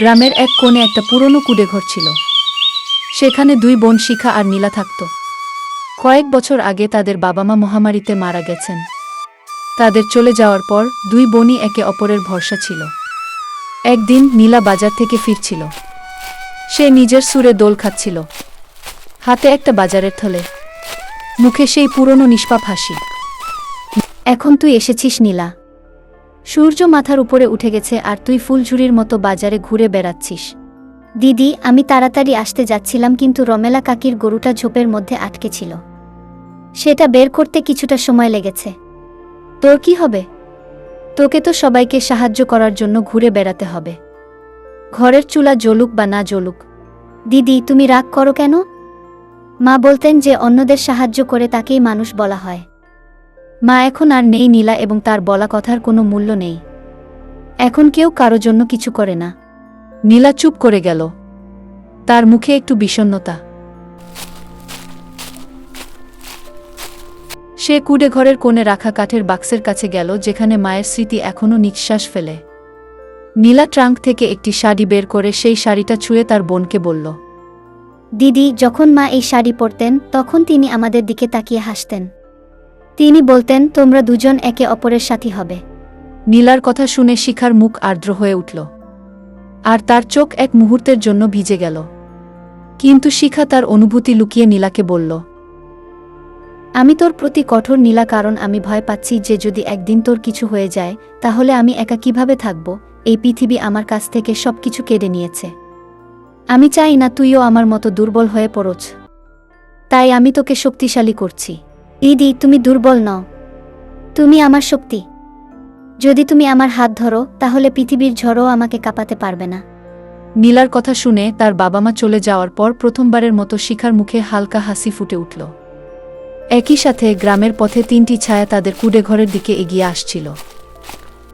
গ্রামের এক কোণে একটা পুরনো কুডে ঘর ছিল। সেখানে দুই বোন শিখা আর নীলা থাকত। কয়েক বছর আগে তাদের বাবা মা মহামারীতে মারা গেছেন। তাদের চলে যাওয়ার পর দুই বোনই একে অপরের ভরসা ছিল। একদিন নীলা বাজার থেকে ফিরছিল। সে নিজের সুরে দোল খাচ্ছিল। হাতে একটা বাজারের থলে। মুখে সেই পুরনো নিষ্পাপ হাসি। এখন তুই এসেছিস, নীলা। সূর্য মাথার উপরে উঠে গেছে আর তুই ফুলঝুরির মতো বাজারে ঘুরে বেড়াচ্ছিস। দিদি, আমি তাড়াতাড়ি আসতে যাচ্ছিলাম কিন্তু রমেলা কাকির গরুটা ঝোপের মধ্যে আটকে ছিল। সেটা বের করতে কিছুটা সময় লেগেছে। তোর কি হবে? তোকে তো সবাইকে সাহায্য করার জন্য ঘুরে বেড়াতে হবে। ঘরের চুলা জ্বলুক বা না জ্বলুক। দিদি, তুমি রাগ করো কেন? মা বলতেন যে অন্যদের সাহায্য করে তাকেই মানুষ বলা হয়। মা এখন আর নেই নীলা এবং তার বলা কথার কোনো মূল্য নেই। এখন কেউ কারও জন্য কিছু করে না। নীলা চুপ করে গেল। তার মুখে একটু বিষণ্ণতা। সে কুডে ঘরের কোণে রাখা কাঠের বাক্সের কাছে গেল, যেখানে মায়ের স্মৃতি এখনও নিঃশ্বাস ফেলে। নীলা ট্রাঙ্ক থেকে একটি শাড়ি বের করে সেই শাড়িটা ছুঁয়ে তার বোনকে বলল, দিদি, যখন মা এই শাড়ি পরতেন, তখন তিনি আমাদের দিকে তাকিয়ে হাসতেন। তিনি বলতেন তোমরা দুজন একে অপরের সাথী হবে। নীলার কথা শুনে শিখার মুখ আর্দ্র হয়ে উঠল। আর তার চোখ এক মুহূর্তের জন্য ভিজে গেল। কিন্তু শিখা তার অনুভূতি লুকিয়ে নীলাকে বলল আমি তোর প্রতি কঠোর নীলা কারণ আমি ভয় পাচ্ছি যে যদি একদিন তোর কিছু হয়ে যায় তাহলে আমি একা কীভাবে থাকব? এই পৃথিবী আমার কাছ থেকে সবকিছু কেড়ে নিয়েছে। আমি চাই না তুইও আমার মতো দুর্বল হয়ে পড়ছ। তাই আমি তোকে শক্তিশালী করছি। দিদি তুমি দুর্বল নও। তুমি আমার শক্তি। যদি তুমি আমার হাত ধরো তাহলে পৃথিবীর ঝড়ও আমাকে কাঁপাতে পারবে না। নীলার কথা শুনে তার বাবা মা চলে যাওয়ার পর প্রথমবারের মতো শিখার মুখে হালকা হাসি ফুটে উঠল। একই সাথে গ্রামের পথে তিনটি ছায়া তাদের কুডে ঘরের দিকে এগিয়ে আসছিল।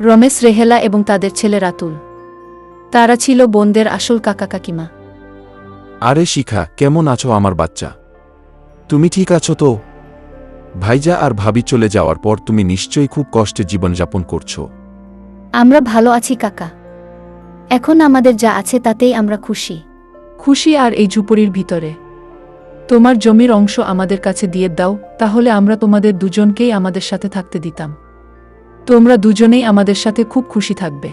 রমেশ রেহেলা এবং তাদের ছেলে রাতুল। তারা ছিল বোনদের আসল কাকা কাকিমা। আরে শিখা কেমন আছো আমার বাচ্চা? তুমি ঠিক আছো তো? ভাইজা আর ভাবি চলে যাওয়ার পর তুমি নিশ্চয়ই খুব কষ্টে জীবনযাপন করছ। আমরা ভালো আছি কাকা। এখন আমাদের যা আছে তাতেই আমরা খুশি। খুশি আর এই ঝুপড়ির ভিতরে। তোমার জমির অংশ আমাদের কাছে দিয়ে দাও তাহলে আমরা তোমাদের দুজনকেই আমাদের সাথে থাকতে দিতাম। তোমরা দুজনেই আমাদের সাথে খুব খুশি থাকবে।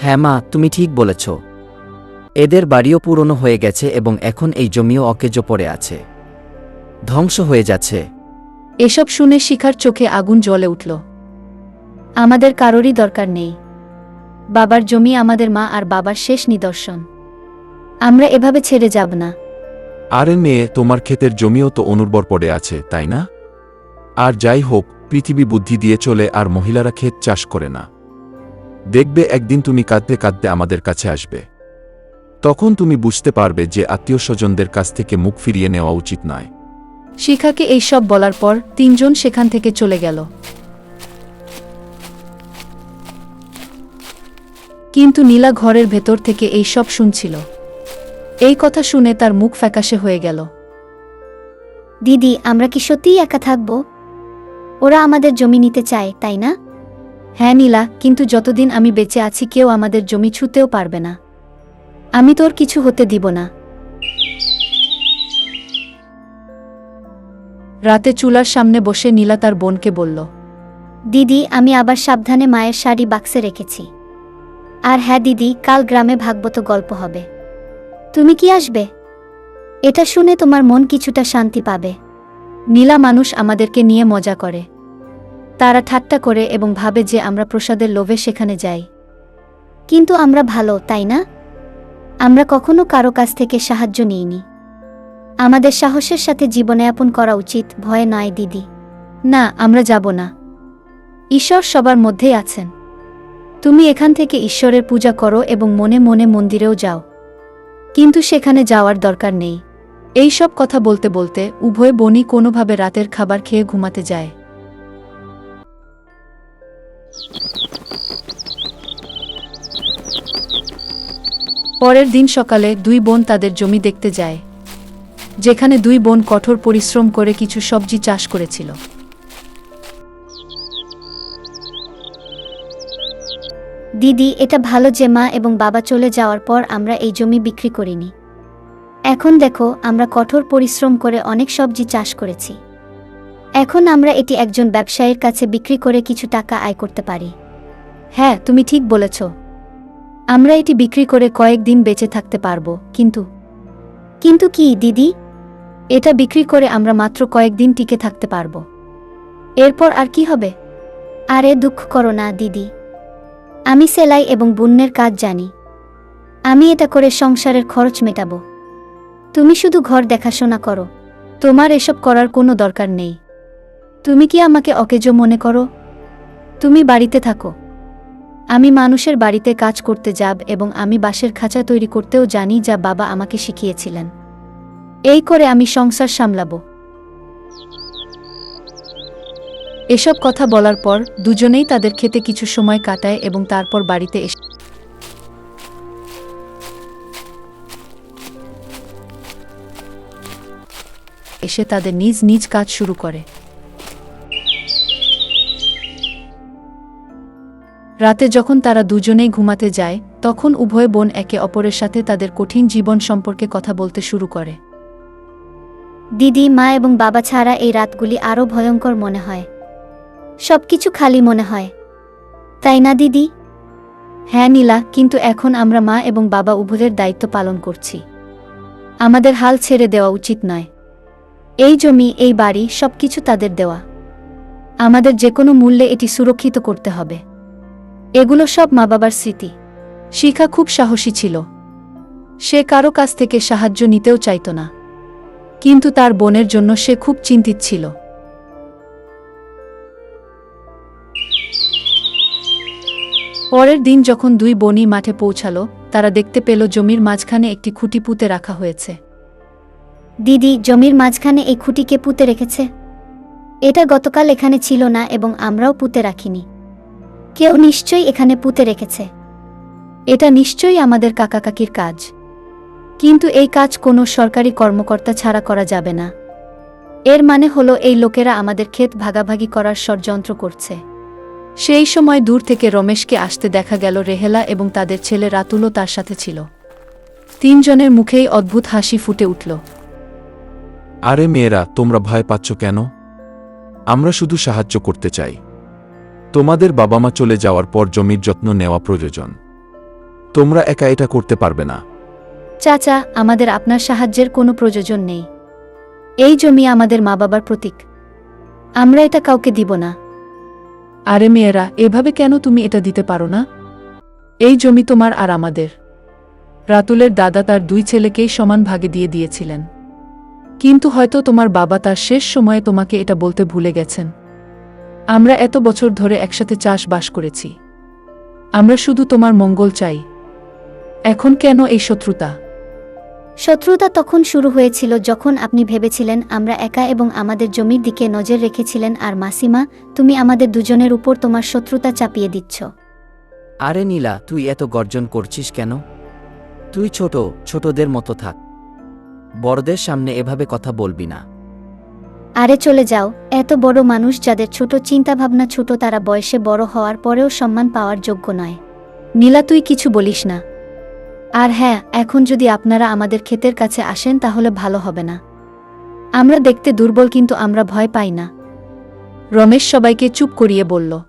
হ্যাঁ মা তুমি ঠিক বলেছ। এদের বাড়িও পুরনো হয়ে গেছে এবং এখন এই জমিও অকেজো পড়ে আছে। ধ্বংস হয়ে যাচ্ছে। এসব শুনে শিখার চোখে আগুন জ্বলে উঠল। আমাদের কারোরই দরকার নেই। বাবার জমি আমাদের মা আর বাবার শেষ নিদর্শন। আমরা এভাবে ছেড়ে যাব না। আরে মেয়ে তোমার ক্ষেতের জমিও তো অনুর্বর পড়ে আছে, তাই না? আর যাই হোক, পৃথিবী বুদ্ধি দিয়ে চলে আর মহিলারা ক্ষেত চাষ করে না। দেখবে একদিন তুমি কাঁদতে কাঁদতে আমাদের কাছে আসবে। তখন তুমি বুঝতে পারবে যে আত্মীয় স্বজনদের কাছ থেকে মুখ ফিরিয়ে নেওয়া উচিত নয়। শিখাকে এইসব বলার পর তিনজন সেখান থেকে চলে গেল। কিন্তু নীলা ঘরের ভেতর থেকে এই সব শুনছিল। এই কথা শুনে তার মুখ ফ্যাকাশে হয়ে গেল। দিদি আমরা কি সত্যিই একা থাকব? ওরা আমাদের জমি নিতে চায় তাই না? হ্যাঁ নীলা কিন্তু যতদিন আমি বেঁচে আছি কেউ আমাদের জমি ছুতেও পারবে না। আমি তোর কিছু হতে দিব না। রাতে চুলার সামনে বসে নীলা তার বোনকে বলল দিদি আমি আবার সাবধানে মায়ের শাড়ি বাক্সে রেখেছি। আর হ্যাঁ দিদি কাল গ্রামে ভাগবত গল্প হবে। তুমি কি আসবে? এটা শুনে তোমার মন কিছুটা শান্তি পাবে। নীলা মানুষ আমাদেরকে নিয়ে মজা করে। তারা ঠাট্টা করে এবং ভাবে যে আমরা প্রসাদের লোভে সেখানে যাই। কিন্তু আমরা ভালো তাই না? আমরা কখনো কারও কাছ থেকে সাহায্য নিইনি। আমাদের সাহসের সাথে জীবনযাপন করা উচিত। ভয় নয় দিদি। না, আমরা যাব না। ঈশ্বর সবার মধ্যেই আছেন। তুমি এখান থেকে ঈশ্বরের পূজা করো এবং মনে মনে মন্দিরেও যাও। কিন্তু সেখানে যাওয়ার দরকার নেই। এই সব কথা বলতে বলতে উভয় বোনই কোনোভাবে রাতের খাবার খেয়ে ঘুমাতে যায়। পরের দিন সকালে দুই বোন তাদের জমি দেখতে যায়। যেখানে দুই বোন কঠোর পরিশ্রম করে কিছু সবজি চাষ করেছিল। দিদি, এটা ভালো যে মা এবং বাবা চলে যাওয়ার পর আমরা এই জমি বিক্রি করিনি। এখন দেখো, আমরা কঠোর পরিশ্রম করে অনেক সবজি চাষ করেছি। এখন আমরা এটি একজন ব্যবসায়ীর কাছে বিক্রি করে কিছু টাকা আয় করতে পারি। হ্যাঁ তুমি ঠিক বলেছ। আমরা এটি বিক্রি করে কয়েকদিন বেঁচে থাকতে পারব, কিন্তু। কিন্তু কি, দিদি? এটা বিক্রি করে আমরা মাত্র কয়েকদিন টিকে থাকতে পারব। এরপর আর কি হবে? আরে দুঃখ করো না, দিদি। আমি সেলাই এবং বুন্নের কাজ জানি। আমি এটা করে সংসারের খরচ মেটাবো। তুমি শুধু ঘর দেখাশোনা করো। তোমার এসব করার কোনো দরকার নেই। তুমি কি আমাকে অকেজো মনে করো? তুমি বাড়িতে থাকো। আমি মানুষের বাড়িতে কাজ করতে যাব এবং আমি বাঁশের খাঁচা তৈরি করতেও জানি যা বাবা আমাকে শিখিয়েছিলেন। এই করে আমি সংসার সামলাবো। এসব কথা বলার পর দুজনেই তাদের খেতে কিছু সময় কাটায় এবং তারপর বাড়িতে এসে এসে তাদের নিজ নিজ কাজ শুরু করে। রাতে যখন তারা দুজনেই ঘুমাতে যায়, তখন উভয় বোন একে অপরের সাথে তাদের কঠিন জীবন সম্পর্কে কথা বলতে শুরু করে। দিদি, মা এবং বাবা ছাড়া এই রাতগুলি আরও ভয়ঙ্কর মনে হয়। সবকিছু খালি মনে হয়। তাই না, দিদি? হ্যাঁ নীলা, কিন্তু এখন আমরা মা এবং বাবা উভয়ের দায়িত্ব পালন করছি। আমাদের হাল ছেড়ে দেওয়া উচিত নয়। এই জমি, এই বাড়ি, সবকিছু তাদের দেওয়া। আমাদের যে কোনো মূল্যে এটি সুরক্ষিত করতে হবে। এগুলো সব মা বাবার স্মৃতি। শিখা খুব সাহসী ছিল। সে কারও কাছ থেকে সাহায্য নিতেও চাইত না। কিন্তু তার বোনের জন্য সে খুব চিন্তিত ছিল। পরের দিন যখন দুই বনি মাঠে পৌঁছালো, তারা দেখতে পেল জমির মাঝখানে একটি খুঁটি পুঁতে রাখা হয়েছে। দিদি, জমির মাঝখানে এই খুঁটিকে পুঁতে রেখেছে? এটা গতকাল এখানে ছিল না এবং আমরাও পুঁতে রাখিনি। কেউ নিশ্চয়ই এখানে পুঁতে রেখেছে। এটা নিশ্চয়ই আমাদের কাকাকাকির কাজ। কিন্তু এই কাজ কোনো সরকারি কর্মকর্তা ছাড়া করা যাবে না। এর মানে হলো এই লোকেরা আমাদের ক্ষেত ভাগাভাগি করার ষড়যন্ত্র করছে। সেই সময় দূর থেকে রমেশকে আসতে দেখা গেল রেহেলা এবং তাদের ছেলে রাতুলও তার সাথে ছিল। তিনজনের মুখেই অদ্ভুত হাসি ফুটে উঠল। আরে মেয়েরা, তোমরা ভয় পাচ্ছ কেন? আমরা শুধু সাহায্য করতে চাই। তোমাদের বাবা মা চলে যাওয়ার পর জমির যত্ন নেওয়া প্রয়োজন। তোমরা একা এটা করতে পারবে না। চাচা, আমাদের আপনার সাহায্যের কোনো প্রয়োজন নেই। এই জমি আমাদের মা বাবার প্রতীক। আমরা এটা কাউকে দিব না। আরে মেয়েরা, এভাবে কেন তুমি এটা দিতে পারো না? এই জমি তোমার আর আমাদের। রাতুলের দাদা তার দুই ছেলেকেই সমান ভাগে দিয়ে দিয়েছিলেন। কিন্তু হয়তো তোমার বাবা তার শেষ সময়ে তোমাকে এটা বলতে ভুলে গেছেন। আমরা এত বছর ধরে একসাথে চাষবাস করেছি। আমরা শুধু তোমার মঙ্গল চাই। এখন কেন এই শত্রুতা? শত্রুতা তখন শুরু হয়েছিল যখন আপনি ভেবেছিলেন আমরা একা এবং আমাদের জমির দিকে নজর রেখেছিলেন আর মাসিমা তুমি আমাদের দুজনের উপর তোমার শত্রুতা চাপিয়ে দিচ্ছ। আরে নীলা তুই এত গর্জন করছিস কেন? তুই ছোট ছোটদের মতো থাক। বড়দের সামনে এভাবে কথা বলবি না। আরে চলে যাও এত বড় মানুষ যাদের ছোট চিন্তাভাবনা ছোট তারা বয়সে বড় হওয়ার পরেও সম্মান পাওয়ার যোগ্য নয়। নীলা তুই কিছু বলিস না। আর হ্যাঁ এখন যদি আপনারা আমাদের ক্ষেতের কাছে আসেন তাহলে ভালো হবে না। আমরা দেখতে দুর্বল কিন্তু আমরা ভয় পাই না। রমেশ সবাইকে চুপ করিয়ে বলল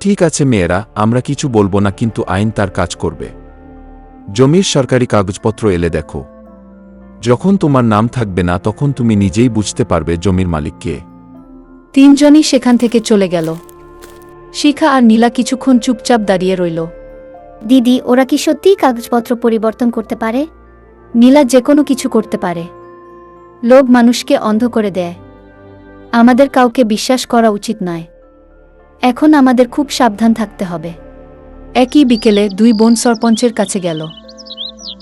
ঠিক আছে মেয়েরা আমরা কিছু বলব না কিন্তু আইন তার কাজ করবে। জমির সরকারি কাগজপত্র এলে দেখো। যখন তোমার নাম থাকবে না তখন তুমি নিজেই বুঝতে পারবে জমির মালিককে তিনজনই সেখান থেকে চলে গেল। শিখা আর নীলা কিছুক্ষণ চুপচাপ দাঁড়িয়ে রইল। দিদি, ওরা কি সত্যিই কাগজপত্র পরিবর্তন করতে পারে? নীলা যে কোনো কিছু করতে পারে। লোভ মানুষকে অন্ধ করে দেয়। আমাদের কাউকে বিশ্বাস করা উচিত নয়। এখন আমাদের খুব সাবধান থাকতে হবে। একই বিকেলে দুই বোন সরপঞ্চের কাছে গেল।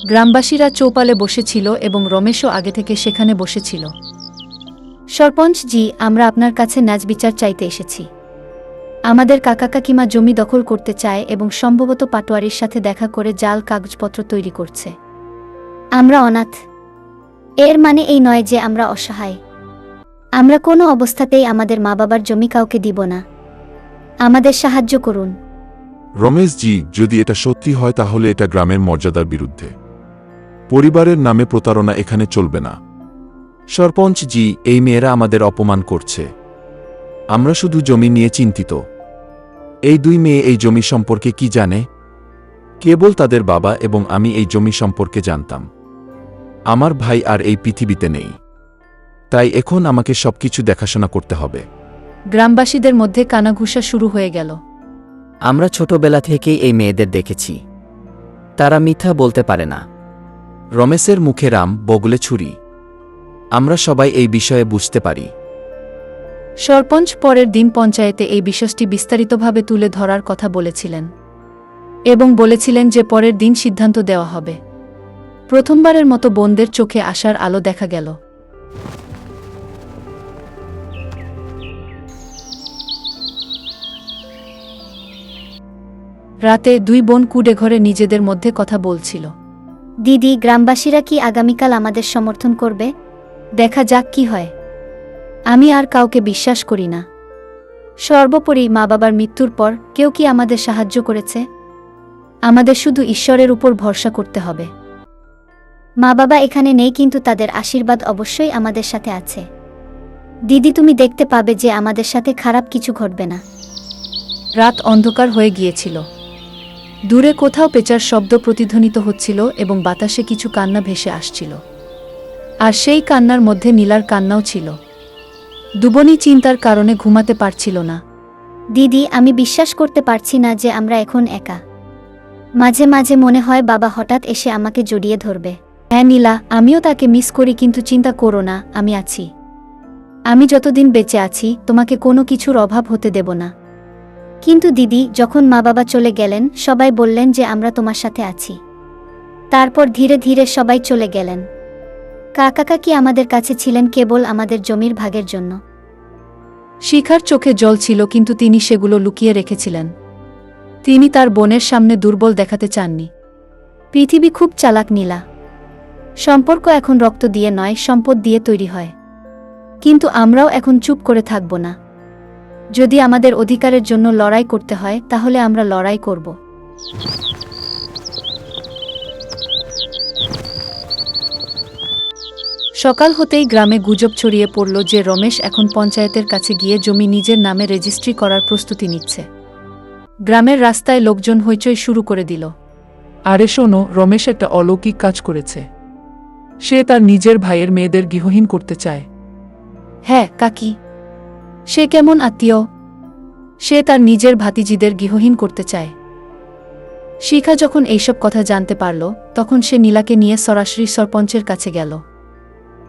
গ্রামবাসীরা চৌপালে বসেছিল এবং রমেশও আগে থেকে সেখানে বসেছিল। সরপঞ্চ জি আমরা আপনার কাছে ন্যাজ বিচার চাইতে এসেছি। আমাদের কাকা কাকিমা জমি দখল করতে চায় এবং সম্ভবত পাটোয়ারির সাথে দেখা করে জাল কাগজপত্র তৈরি করছে। আমরা অনাথ। এর মানে এই নয় যে আমরা অসহায়। আমরা কোনো অবস্থাতেই আমাদের মা বাবার জমি কাউকে দিব না। আমাদের সাহায্য করুন। রমেশজি, যদি এটা সত্যি হয় তাহলে এটা গ্রামের মর্যাদার বিরুদ্ধে। পরিবারের নামে প্রতারণা এখানে চলবে না। সরপঞ্চ জি এই মেয়েরা আমাদের অপমান করছে। আমরা শুধু জমি নিয়ে চিন্তিত। এই দুই মেয়ে এই জমি সম্পর্কে কি জানে? কেবল তাদের বাবা এবং আমি এই জমি সম্পর্কে জানতাম। আমার ভাই আর এই পৃথিবীতে নেই। তাই এখন আমাকে সবকিছু দেখাশোনা করতে হবে। গ্রামবাসীদের মধ্যে কানাঘুষা শুরু হয়ে গেল। আমরা ছোটবেলা থেকেই এই মেয়েদের দেখেছি। তারা মিথ্যা বলতে পারে না। রমেশের মুখে রাম বগলে ছুরি। আমরা সবাই এই বিষয়ে বুঝতে পারি। সরপঞ্চ পরের দিন পঞ্চায়েতে এই বিষয়টি বিস্তারিতভাবে তুলে ধরার কথা বলেছিলেন এবং বলেছিলেন যে পরের দিন সিদ্ধান্ত দেওয়া হবে। প্রথমবারের মতো বোনদের চোখে আসার আলো দেখা গেল। রাতে দুই বোন কুডে ঘরে নিজেদের মধ্যে কথা বলছিল। দিদি, গ্রামবাসীরা কি আগামীকাল আমাদের সমর্থন করবে? দেখা যাক কি হয়। আমি আর কাউকে বিশ্বাস করি না। সর্বোপরি মা বাবার মৃত্যুর পর কেউ কি আমাদের সাহায্য করেছে? আমাদের শুধু ঈশ্বরের উপর ভরসা করতে হবে। মা বাবা এখানে নেই কিন্তু তাদের আশীর্বাদ অবশ্যই আমাদের সাথে আছে। দিদি, তুমি দেখতে পাবে যে আমাদের সাথে খারাপ কিছু ঘটবে না। রাত অন্ধকার হয়ে গিয়েছিল। দূরে কোথাও পেঁচার শব্দ প্রতিধ্বনিত হচ্ছিল এবং বাতাসে কিছু কান্না ভেসে আসছিল। আর সেই কান্নার মধ্যে নীলার কান্নাও ছিল। দুবনি চিন্তার কারণে ঘুমাতে পারছিল না। দিদি আমি বিশ্বাস করতে পারছি না যে আমরা এখন একা। মাঝে মাঝে মনে হয় বাবা হঠাৎ এসে আমাকে জড়িয়ে ধরবে। হ্যাঁ নীলা আমিও তাকে মিস করি কিন্তু চিন্তা করো না আমি আছি। আমি যতদিন বেঁচে আছি তোমাকে কোনো কিছুর অভাব হতে দেব না। কিন্তু দিদি যখন মা বাবা চলে গেলেন সবাই বললেন যে আমরা তোমার সাথে আছি। তারপর ধীরে ধীরে সবাই চলে গেলেন। কাকা কাকি আমাদের কাছে ছিলেন কেবল আমাদের জমির ভাগের জন্য। শিখার চোখে জল ছিল, কিন্তু তিনি সেগুলো লুকিয়ে রেখেছিলেন। তিনি তার বোনের সামনে দুর্বল দেখাতে চাননি। পৃথিবী খুব চালাক নীলা। সম্পর্ক এখন রক্ত দিয়ে নয়, সম্পদ দিয়ে তৈরি হয়। কিন্তু আমরাও এখন চুপ করে থাকব না। যদি আমাদের অধিকারের জন্য লড়াই করতে হয়, তাহলে আমরা লড়াই করব। সকাল হতেই গ্রামে গুজব ছড়িয়ে পড়ল যে রমেশ এখন পঞ্চায়েতের কাছে গিয়ে জমি নিজের নামে রেজিস্ট্রি করার প্রস্তুতি নিচ্ছে। গ্রামের রাস্তায় লোকজন হইচই শুরু করে দিল। আরে শোনো রমেশ একটা অলৌকিক কাজ করেছে। সে তার নিজের ভাইয়ের মেয়েদের গৃহহীন করতে চায়। হ্যাঁ কাকি। সে কেমন আত্মীয়? সে তার নিজের ভাতিজিদের গৃহহীন করতে চায়। শিখা যখন এইসব কথা জানতে পারল তখন সে নীলাকে নিয়ে সরাসরি সরপঞ্চের কাছে গেল।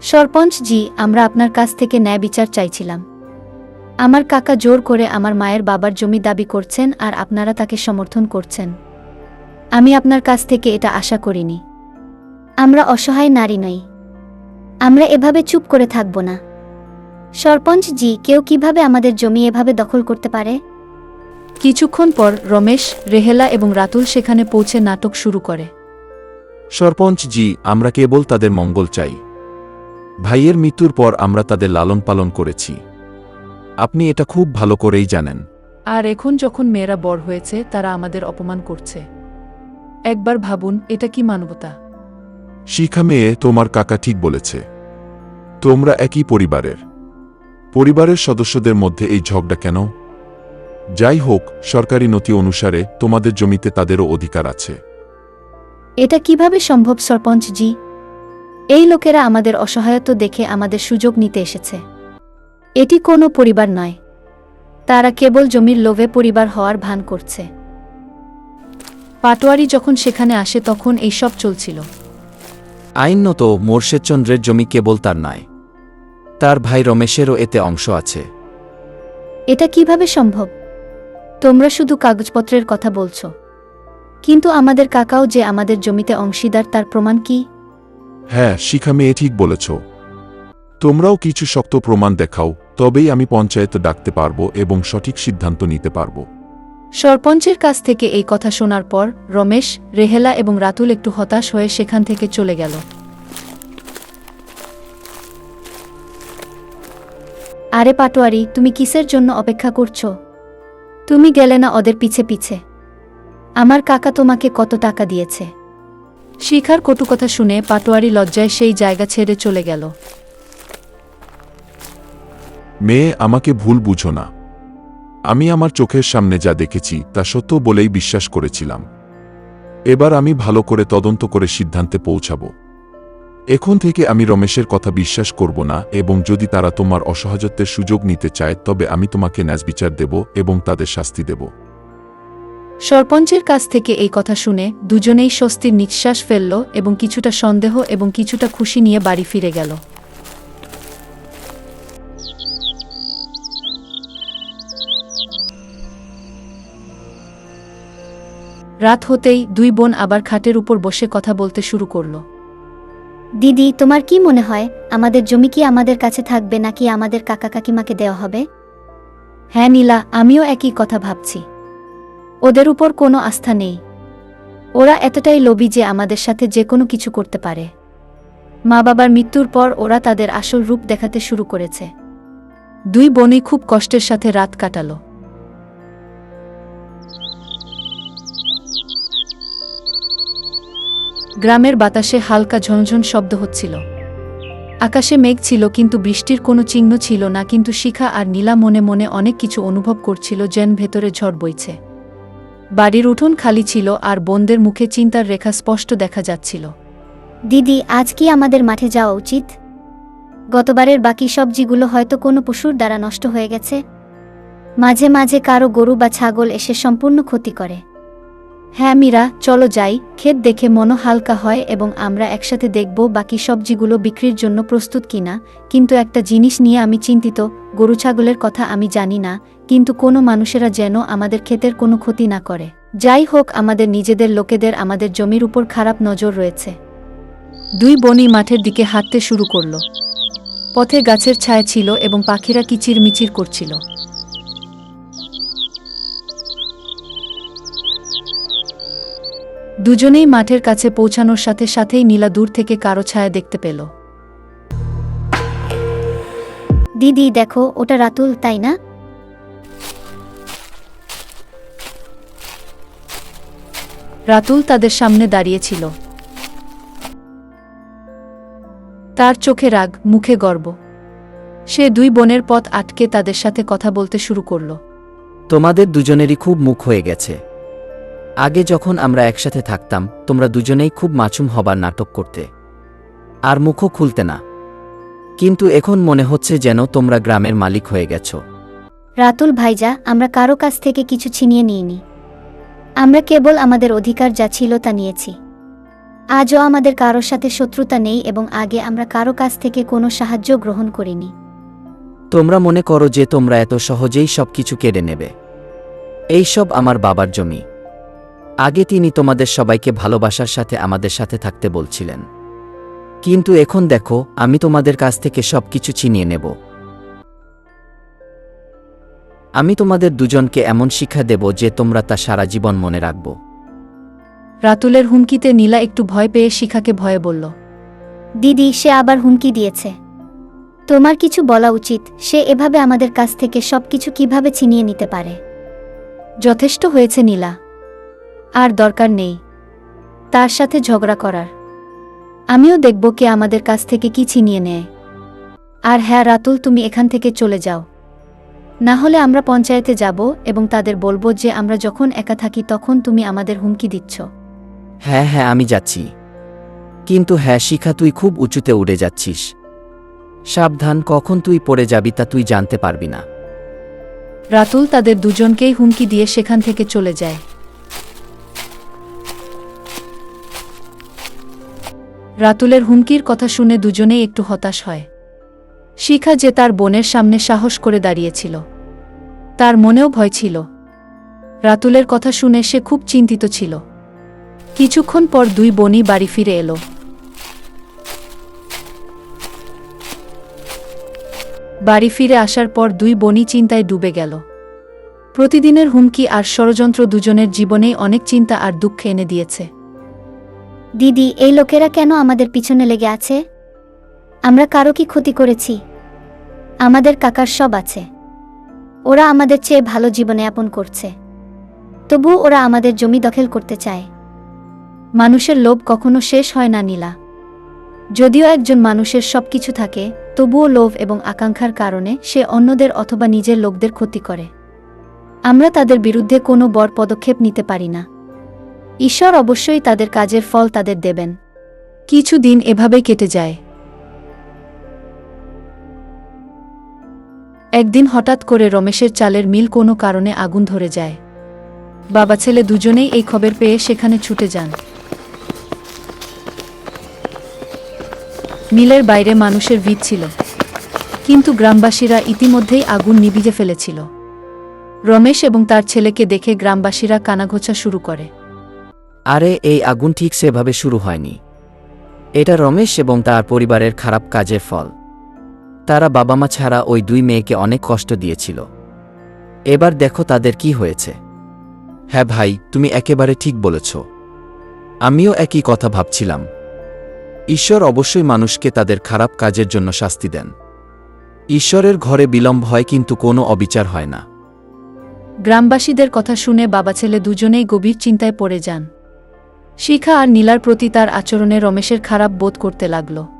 সরপঞ্চ জি, আমরা আপনার কাছ থেকে ন্যায় বিচার চাইছিলাম। আমার কাকা জোর করে আমার মায়ের বাবার জমি দাবি করছেন আর আপনারা তাকে সমর্থন করছেন। আমি আপনার কাছ থেকে এটা আশা করিনি। আমরা অসহায় নারী নই। আমরা এভাবে চুপ করে থাকব না। সরপঞ্চ জি, কেউ কীভাবে আমাদের জমি এভাবে দখল করতে পারে? কিছুক্ষণ পর রমেশ, রেহেলা এবং রাতুল সেখানে পৌঁছে নাটক শুরু করে। সরপঞ্চ জি, আমরা কেবল তাদের মঙ্গল চাই। ভাইয়ের মৃত্যুর পর আমরা তাদের লালন পালন করেছি। আপনি এটা খুব ভালো করেই জানেন। আর এখন যখন মেয়েরা বড় হয়েছে তারা আমাদের অপমান করছে। একবার ভাবুন এটা কি মানবতা? শিখা মেয়ে তোমার কাকা ঠিক বলেছে। তোমরা একই পরিবারের। পরিবারের সদস্যদের মধ্যে এই ঝগড়া কেন? যাই হোক সরকারি নথি অনুসারে তোমাদের জমিতে তাদেরও অধিকার আছে। এটা কীভাবে সম্ভব সরপঞ্চ জি এই লোকেরা আমাদের অসহায়ত্ব দেখে আমাদের সুযোগ নিতে এসেছে। এটি কোনো পরিবার নয়। তারা কেবল জমির লোভে পরিবার হওয়ার ভান করছে। পাটোয়ারি যখন সেখানে আসে তখন এইসব চলছিল। আইনত মোর্শেদচন্দ্রের জমি কেবল তার নয়। তার ভাই রমেশেরও এতে অংশ আছে। এটা কীভাবে সম্ভব? তোমরা শুধু কাগজপত্রের কথা বলছো। কিন্তু আমাদের কাকাও যে আমাদের জমিতে অংশীদার তার প্রমাণ কি? হ্যাঁ শিখা মেয়ে ঠিক বলেছ। তোমরাও কিছু শক্ত প্রমাণ দেখাও, তবেই আমি পঞ্চায়েত ডাকতে পারব এবং সঠিক সিদ্ধান্ত নিতে পারব। সরপঞ্চের কাছ থেকে এই কথা শোনার পর রমেশ, রেহেলা এবং রাতুল একটু হতাশ হয়ে সেখান থেকে চলে গেল। আরে পাটোয়ারি, তুমি কিসের জন্য অপেক্ষা করছ? তুমি গেলে না ওদের পিছে পিছে। আমার কাকা তোমাকে কত টাকা দিয়েছে? শিখার কটু কথা শুনে পাটোয়ারি লজ্জায় সেই জায়গা ছেড়ে চলে গেল। মেয়ে, আমাকে ভুল বুঝো না। আমি আমার চোখের সামনে যা দেখেছি, তা সত্য বলেই বিশ্বাস করেছিলাম। এবার আমি ভালো করে তদন্ত করে সিদ্ধান্তে পৌঁছাব। এখন থেকে আমি রমেশের কথা বিশ্বাস করব না, এবং যদি তারা তোমার অসহজত্বের সুযোগ নিতে চায়, তবে আমি তোমাকে ন্যাজবিচার দেব এবং তাদের শাস্তি দেব। সরপঞ্চের কাছ থেকে এই কথা শুনে দুজনেই স্বস্তির নিঃশ্বাস ফেলল এবং কিছুটা সন্দেহ এবং কিছুটা খুশি নিয়ে বাড়ি ফিরে গেল। রাত হতেই দুই বোন আবার খাটের উপর বসে কথা বলতে শুরু করল। দিদি তোমার কি মনে হয় আমাদের জমি কি আমাদের কাছে থাকবে নাকি আমাদের কাকা কাকিমাকে দেওয়া হবে? হ্যাঁ নীলা আমিও একই কথা ভাবছি। ওদের উপর কোনো আস্থা নেই। ওরা এতটাই লোভী যে আমাদের সাথে যে কোনো কিছু করতে পারে। মা বাবার মৃত্যুর পর ওরা তাদের আসল রূপ দেখাতে শুরু করেছে। দুই বোনই খুব কষ্টের সাথে রাত কাটালো। গ্রামের বাতাসে হালকা ঝনঝন শব্দ হচ্ছিল। আকাশে মেঘ ছিল কিন্তু বৃষ্টির কোনো চিহ্ন ছিল না, কিন্তু শিখা আর নীলা মনে মনে অনেক কিছু অনুভব করছিল যেন ভেতরে ঝড় বইছে। বাড়ির উঠোন খালি ছিল আর বোনদের মুখে চিন্তার রেখা স্পষ্ট দেখা যাচ্ছিল। দিদি, আজ কি আমাদের মাঠে যাওয়া উচিত? গতবারের বাকি সবজিগুলো হয়তো কোনো পশুর দ্বারা নষ্ট হয়ে গেছে। মাঝে মাঝে কারও গরু বা ছাগল এসে সম্পূর্ণ ক্ষতি করে। হ্যাঁ মীরা, চলো যাই। ক্ষেত দেখে মনও হালকা হয় এবং আমরা একসাথে দেখব বাকি সবজিগুলো বিক্রির জন্য প্রস্তুত কিনা। কিন্তু একটা জিনিস নিয়ে আমি চিন্তিত, গরু ছাগলের কথা আমি জানি না। কিন্তু কোনো মানুষেরা যেন আমাদের ক্ষেতের কোনো ক্ষতি না করে। যাই হোক, আমাদের নিজেদের লোকেদের আমাদের জমির উপর খারাপ নজর রয়েছে। দুই বনি মাঠের দিকে হাঁটতে শুরু করল। পথে গাছের ছায়া ছিল এবং পাখিরা কিচিরমিচির করছিল। দুজনেই মাঠের কাছে পৌঁছানোর সাথে সাথেই নীলা দূর থেকে কারও ছায়া দেখতে পেল। দিদি, দেখো, ওটা রাতুল, তাই না? রাতুল তাদের সামনে দাঁড়িয়েছিল। তার চোখে রাগ মুখে গর্ব। সে দুই বোনের পথ আটকে তাদের সাথে কথা বলতে শুরু করল। তোমাদের দুজনেরই খুব মুখ হয়ে গেছে। আগে যখন আমরা একসাথে থাকতাম তোমরা দুজনেই খুব মাছুম হবার নাটক করতে। আর মুখও খুলতে না। কিন্তু এখন মনে হচ্ছে যেন তোমরা গ্রামের মালিক হয়ে গেছো। রাতুল ভাইজা আমরা কারও কাছ থেকে কিছু ছিনিয়ে নিইনি। আমরা কেবল আমাদের অধিকার যা ছিল তা নিয়েছি। আজও আমাদের কারোর সাথে শত্রুতা নেই এবং আগে আমরা কারও কাছ থেকে কোনো সাহায্য গ্রহণ করিনি। তোমরা মনে করো যে তোমরা এত সহজেই সবকিছু কেড়ে নেবে। এইসব আমার বাবার জমি। আগে তিনি তোমাদের সবাইকে ভালোবাসার সাথে আমাদের সাথে থাকতে বলছিলেন। কিন্তু এখন দেখো, আমি তোমাদের কাছ থেকে সব কিছু ছিনিয়ে নেব। আমি তোমাদের দুজনকে এমন শিক্ষা দেব যে তোমরা তা সারা জীবন মনে রাখব। রাতুলের হুমকিতে নীলা একটু ভয় পেয়ে শিখাকে ভয়ে বলল দিদি সে আবার হুমকি দিয়েছে। তোমার কিছু বলা উচিত সে এভাবে আমাদের কাছ থেকে সব কিছু কীভাবে ছিনিয়ে নিতে পারে? যথেষ্ট হয়েছে নীলা। আর দরকার নেই। তার সাথে ঝগড়া করার। আমিও দেখব কে আমাদের কাছ থেকে কি ছিনিয়ে নেয়। আর হ্যাঁ রাতুল তুমি এখান থেকে চলে যাও। না হলে আমরা পঞ্চায়েতে যাব এবং তাদের বলব যে আমরা যখন একা থাকি তখন তুমি আমাদের হুমকি দিচ্ছ। হ্যাঁ হ্যাঁ আমি যাচ্ছি। কিন্তু হ্যাঁ শিখা তুই খুব উঁচুতে উড়ে যাচ্ছিস। সাবধান কখন তুই পড়ে যাবি তা তুই জানতে পারবি না। রাতুল তাদের দুজনকেই হুমকি দিয়ে সেখান থেকে চলে যায়। রাতুলের হুমকির কথা শুনে দুজনেই একটু হতাশ হয়। শিখা যে তার বোনের সামনে সাহস করে দাঁড়িয়েছিল। তার মনেও ভয় ছিল। রাতুলের কথা শুনে সে খুব চিন্তিত ছিল। কিছুক্ষণ পর দুই বোনই বাড়ি ফিরে এলো। বাড়ি ফিরে আসার পর দুই বনি চিন্তায় ডুবে গেল। প্রতিদিনের হুমকি আর ষড়যন্ত্র দুজনের জীবনেই অনেক চিন্তা আর দুঃখ এনে দিয়েছে। দিদি, এই লোকেরা কেন আমাদের পিছনে লেগে আছে? আমরা কারও কি ক্ষতি করেছি? আমাদের কাকার সব আছে। ওরা আমাদের চেয়ে ভালো জীবনযাপন করছে। তবুও ওরা আমাদের জমি দখল করতে চায়। মানুষের লোভ কখনো শেষ হয় না, নীলা। যদিও একজন মানুষের সব কিছু থাকে, তবুও লোভ এবং আকাঙ্ক্ষার কারণে সে অন্যদের অথবা নিজের লোকদের ক্ষতি করে। আমরা তাদের বিরুদ্ধে কোনো বড় পদক্ষেপ নিতে পারি না। ঈশ্বর অবশ্যই তাদের কাজের ফল তাদের দেবেন। কিছু দিন এভাবেই কেটে যায়। একদিন হঠাৎ করে রমেশের চালের মিল কোনো কারণে আগুন ধরে যায়। বাবা ছেলে দুজনেই এই খবর পেয়ে সেখানে ছুটে যান। মিলের বাইরে মানুষের ভিড় ছিল, কিন্তু গ্রামবাসীরা ইতিমধ্যেই আগুন নিভিজে ফেলেছিল। রমেশ এবং তার ছেলেকে দেখে গ্রামবাসীরা কানাঘোচা শুরু করে। আরে, এই আগুন ঠিক সেভাবে শুরু হয়নি। এটা রমেশ এবং তার পরিবারের খারাপ কাজের ফল। তারা বাবা মা ছাড়া ওই দুই মেয়েকে অনেক কষ্ট দিয়েছিল। এবার দেখো তাদের কি হয়েছে। হ্যাঁ ভাই, তুমি একেবারে ঠিক বলেছ। আমিও একই কথা ভাবছিলাম। ঈশ্বর অবশ্যই মানুষকে তাদের খারাপ কাজের জন্য শাস্তি দেন। ঈশ্বরের ঘরে বিলম্ব হয় কিন্তু কোনো অবিচার হয় না। গ্রামবাসীদের কথা শুনে বাবা ছেলে দুজনেই গভীর চিন্তায় পড়ে যান। শিখা আর নীলার প্রতি তার আচরণে রমেশের খারাপ বোধ করতে লাগল।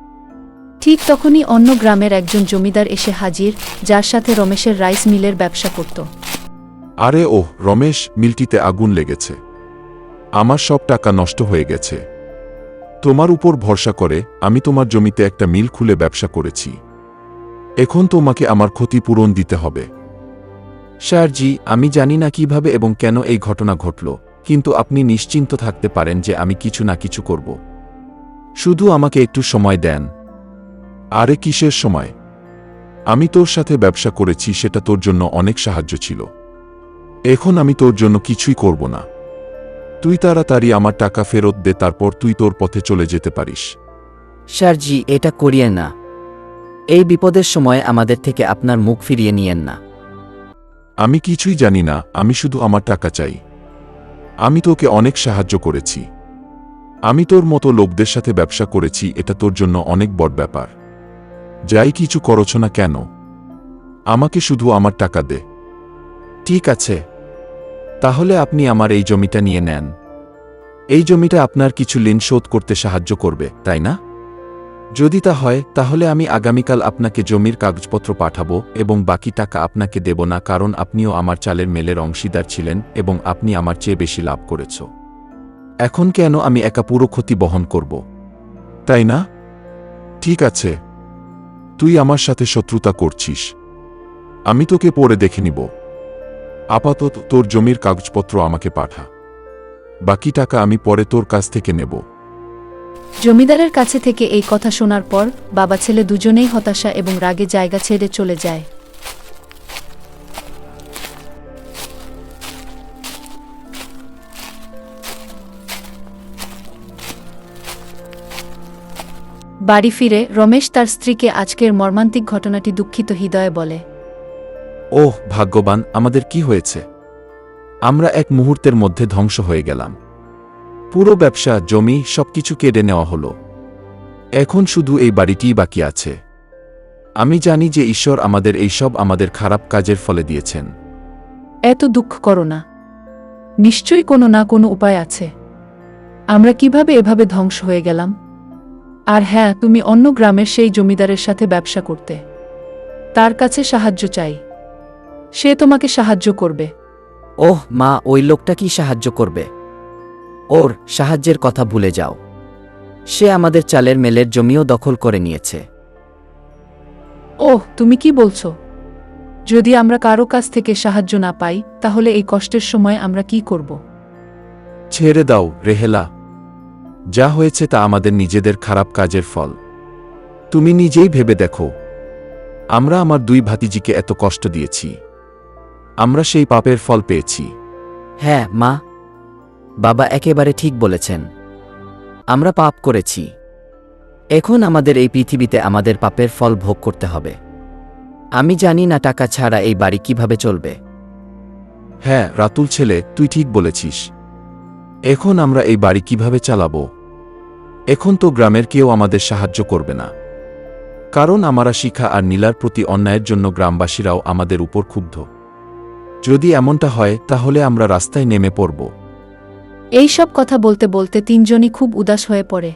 ঠিক তখনই অন্য গ্রামের একজন জমিদার এসে হাজির, যার সাথে রমেশের রাইস মিলের ব্যবসা করত। আরে ওহ, রমেশ, মিলটিতে আগুন লেগেছে। আমার সব টাকা নষ্ট হয়ে গেছে। তোমার উপর ভরসা করে আমি তোমার জমিতে একটা মিল খুলে ব্যবসা করেছি। এখন তোমাকে আমার ক্ষতিপূরণ দিতে হবে। স্যারজি আমি জানি না কীভাবে এবং কেন এই ঘটনা ঘটল, কিন্তু আপনি নিশ্চিন্ত থাকতে পারেন যে আমি কিছু না কিছু করব। শুধু আমাকে একটু সময় দেন। আরে কিসের সময়? আমি তোর সাথে ব্যবসা করেছি সেটা তোর জন্য অনেক সাহায্য ছিল। এখন আমি তোর জন্য কিছুই করব না। তুই তাড়াতাড়ি আমার টাকা ফেরত দে তারপর তুই তোর পথে চলে যেতে পারিস। স্যারজি এটা করিয়েন না। এই বিপদের সময় আমাদের থেকে আপনার মুখ ফিরিয়ে নিয়েন না। আমি কিছুই জানি না আমি শুধু আমার টাকা চাই। আমি তোকে অনেক সাহায্য করেছি। আমি তোর মতো লোকদের সাথে ব্যবসা করেছি এটা তোর জন্য অনেক বড় ব্যাপার। যাই কিছু করছ না কেন? আমাকে শুধু আমার টাকা দে। ঠিক আছে। তাহলে আপনি আমার এই জমিটা নিয়ে নেন। এই জমিটা আপনার কিছু ঋণ শোধ করতে সাহায্য করবে, তাই না? যদি তা হয়, তাহলে আমি আগামীকাল আপনাকে জমির কাগজপত্র পাঠাবো এবং বাকি টাকা আপনাকে দেব না কারণ আপনিও আমার চালের মেলের অংশীদার ছিলেন এবং আপনি আমার চেয়ে বেশি লাভ করেছ। এখন কেন আমি একা পুরো ক্ষতি বহন করব? তাই না? ঠিক আছে। তুই আমার সাথে শত্রুতা করছিস। আমি তোকে পরে দেখে নিব। আপাতত তোর জমির কাগজপত্র আমাকে পাঠা। বাকি টাকা আমি পরে তোর কাছ থেকে নেব। জমিদারের কাছে থেকে এই কথা শোনার পর বাবা ছেলে দুজনেই হতাশা এবং রাগে জায়গা ছেড়ে চলে যায়। বাড়ি ফিরে রমেশ তার স্ত্রীকে আজকের মর্মান্তিক ঘটনাটি দুঃখিত হৃদয়ে বলে। ওহ ভাগ্যবান আমাদের কি হয়েছে? আমরা এক মুহূর্তের মধ্যে ধ্বংস হয়ে গেলাম। পুরো ব্যবসা জমি সবকিছু কেড়ে নেওয়া হলো। এখন শুধু এই বাড়িটিই বাকি আছে। আমি জানি যে ঈশ্বর আমাদের এইসব আমাদের খারাপ কাজের ফলে দিয়েছেন। এত দুঃখ করো না। নিশ্চয়ই কোনো না কোনো উপায় আছে। আমরা কীভাবে এভাবে ধ্বংস হয়ে গেলাম? আর হ্যাঁ তুমি অন্য গ্রামের সেই জমিদারের সাথে ব্যবসা করতে। তার কাছে সাহায্য চাই। সে তোমাকে সাহায্য করবে। ওহ মা ওই লোকটা কি সাহায্য করবে? ওর সাহায্যের কথা ভুলে যাও। সে আমাদের চালের মেলের জমিও দখল করে নিয়েছে। ওহ তুমি কি বলছো? যদি আমরা কারও কাছ থেকে সাহায্য না পাই তাহলে এই কষ্টের সময় আমরা কি করব? ছেড়ে দাও রেহেলা। যা হয়েছে তা আমাদের নিজেদের খারাপ কাজের ফল। তুমি নিজেই ভেবে দেখো। আমরা আমার দুই ভাতিজিকে এত কষ্ট দিয়েছি। আমরা সেই পাপের ফল পেয়েছি। হ্যাঁ মা। বাবা একেবারে ঠিক বলেছেন। আমরা পাপ করেছি। এখন আমাদের এই পৃথিবীতে আমাদের পাপের ফল ভোগ করতে হবে। আমি জানি না টাকা ছাড়া এই বাড়ি কীভাবে চলবে। হ্যাঁ রাতুল ছেলে তুই ঠিক বলেছিস। এখন আমরা এই বাড়ি কীভাবে চালাবো? এখন তো গ্রামের কেউ আমাদের সাহায্য করবে না। কারণ আমরা শিখা আর নীলার প্রতি অন্যায়ের জন্য গ্রামবাসীরাও আমাদের উপর ক্ষুব্ধ। যদি এমনটা হয় তাহলে আমরা রাস্তায় নেমে পড়ব। এই সব কথা বলতে বলতে তিনজনই খুব উদাস হয়ে পড়ে।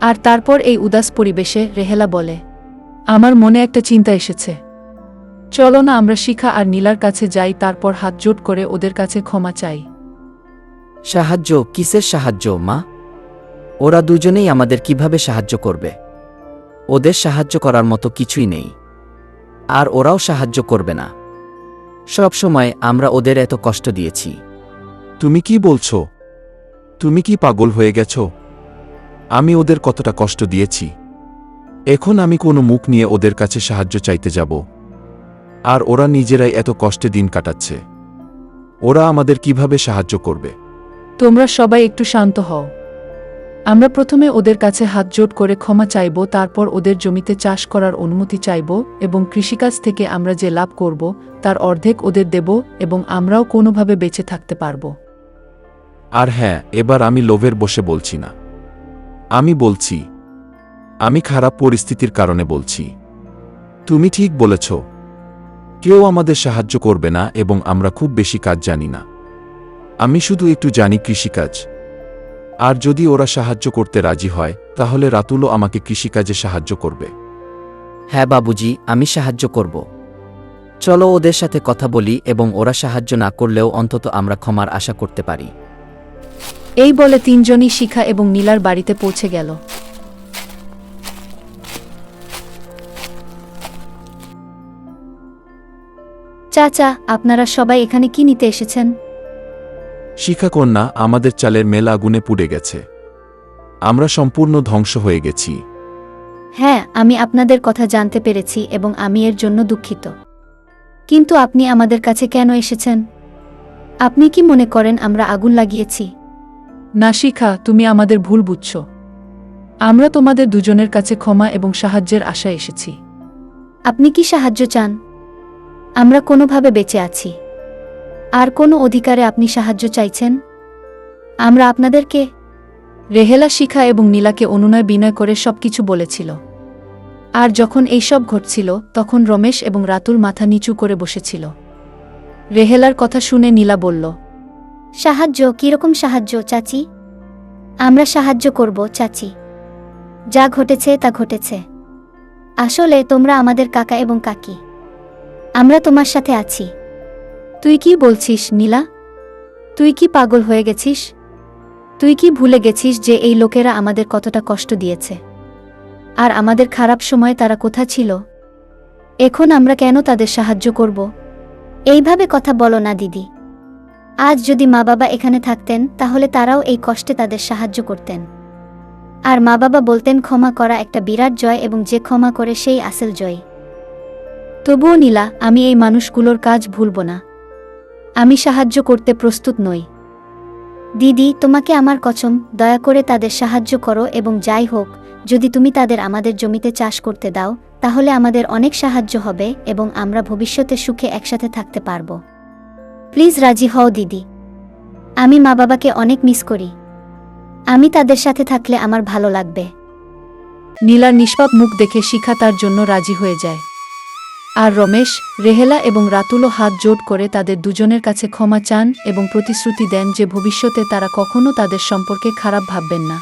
আর তারপর এই উদাস পরিবেশে রেহেলা বলে আমার মনে একটা চিন্তা এসেছে। চলো না আমরা শিখা আর নীলার কাছে যাই তারপর হাত জোট করে ওদের কাছে ক্ষমা চাই। সাহায্য? কিসের সাহায্য মা? ওরা দুজনেই আমাদের কীভাবে সাহায্য করবে? ওদের সাহায্য করার মতো কিছুই নেই। আর ওরাও সাহায্য করবে না। সব সময় আমরা ওদের এত কষ্ট দিয়েছি। তুমি কি বলছো? তুমি কি পাগল হয়ে গেছ? আমি ওদের কতটা কষ্ট দিয়েছি। এখন আমি কোনো মুখ নিয়ে ওদের কাছে সাহায্য চাইতে যাব। আর ওরা নিজেরাই এত কষ্টে দিন কাটাচ্ছে। ওরা আমাদের কীভাবে সাহায্য করবে? তোমরা সবাই একটু শান্ত হও। আমরা প্রথমে ওদের কাছে হাত জোট করে ক্ষমা চাইব, তারপর ওদের জমিতে চাষ করার অনুমতি চাইব এবং কৃষিকাজ থেকে আমরা যে লাভ করব, তার অর্ধেক ওদের দেব এবং আমরাও কোনোভাবে বেঁচে থাকতে পারব। আর হ্যাঁ এবার আমি লোভের বসে বলছি না। আমি বলছি, আমি খারাপ পরিস্থিতির কারণে বলছি। তুমি ঠিক বলেছ। কেউ আমাদের সাহায্য করবে না এবং আমরা খুব বেশি কাজ জানি না। আমি শুধু একটু জানি কৃষিকাজ। আর যদি ওরা সাহায্য করতে রাজি হয় তাহলে রাতুলও আমাকে কৃষিকাজে সাহায্য করবে। হ্যাঁ বাবুজি আমি সাহায্য করব। চলো ওদের সাথে কথা বলি এবং ওরা সাহায্য না করলেও অন্তত আমরা ক্ষমার আশা করতে পারি। এই বলে তিনজনই শিখা এবং নীলার বাড়িতে পৌঁছে গেল। চাচা আপনারা সবাই এখানে কি নিতে এসেছেন? শিখাকন্যা আমাদের চালের মেল আগুনে পুড়ে গেছে। আমরা সম্পূর্ণ ধ্বংস হয়ে গেছি। হ্যাঁ আমি আপনাদের কথা জানতে পেরেছি এবং আমি এর জন্য দুঃখিত। কিন্তু আপনি আমাদের কাছে কেন এসেছেন? আপনি কি মনে করেন আমরা আগুন লাগিয়েছি? না শিখা তুমি আমাদের ভুল বুঝছ। আমরা তোমাদের দুজনের কাছে ক্ষমা এবং সাহায্যের আশায় এসেছি। আপনি কি সাহায্য চান? আমরা কোনোভাবে বেঁচে আছি। আর কোনো অধিকারে আপনি সাহায্য চাইছেন? আমরা আপনাদেরকে রেহেলা, শিখা এবং নীলাকে অনুনয় বিনয় করে সবকিছু বলেছিল। আর যখন এইসব ঘটছিল, তখন রমেশ এবং রাতুল মাথা নিচু করে বসেছিল। রেহেলার কথা শুনে নীলা বলল, সাহায্য? কীরকম সাহায্য, চাচি? আমরা সাহায্য করব, চাচি। যা ঘটেছে, তা ঘটেছে। আসলে তোমরা আমাদের কাকা এবং কাকি। আমরা তোমার সাথে আছি। তুই কি বলছিস, নীলা? তুই কি পাগল হয়ে গেছিস? তুই কি ভুলে গেছিস যে এই লোকেরা আমাদের কতটা কষ্ট দিয়েছে? আর আমাদের খারাপ সময়ে তারা কোথা ছিল? এখন আমরা কেন তাদের সাহায্য করব? এইভাবে কথা বলো না, দিদি। আজ যদি মা বাবা এখানে থাকতেন, তাহলে তারাও এই কষ্টে তাদের সাহায্য করতেন। আর মা বাবা বলতেন, ক্ষমা করা একটা বিরাট জয় এবং যে ক্ষমা করে সেই আসল জয়। তবুও নীলা, আমি এই মানুষগুলোর কাজ ভুলব না। আমি সাহায্য করতে প্রস্তুত নই। দিদি, তোমাকে আমার কচম দয়া করে তাদের সাহায্য করো এবং যাই হোক, যদি তুমি তাদের আমাদের জমিতে চাষ করতে দাও, তাহলে আমাদের অনেক সাহায্য হবে এবং আমরা ভবিষ্যতে সুখে একসাথে থাকতে পারব। প্লিজ রাজি হও দিদি। আমি মা বাবাকে অনেক মিস করি। আমি তাদের সাথে থাকলে আমার ভালো লাগবে। নীলার নিষ্পাপ মুখ দেখে শিখা তার জন্য রাজি হয়ে যায়। আর রমেশ, রেহেলা এবং রাতুলও হাত জোট করে তাদের দুজনের কাছে ক্ষমা চান এবং প্রতিশ্রুতি দেন যে ভবিষ্যতে তারা কখনও তাদের সম্পর্কে খারাপ ভাববেন না।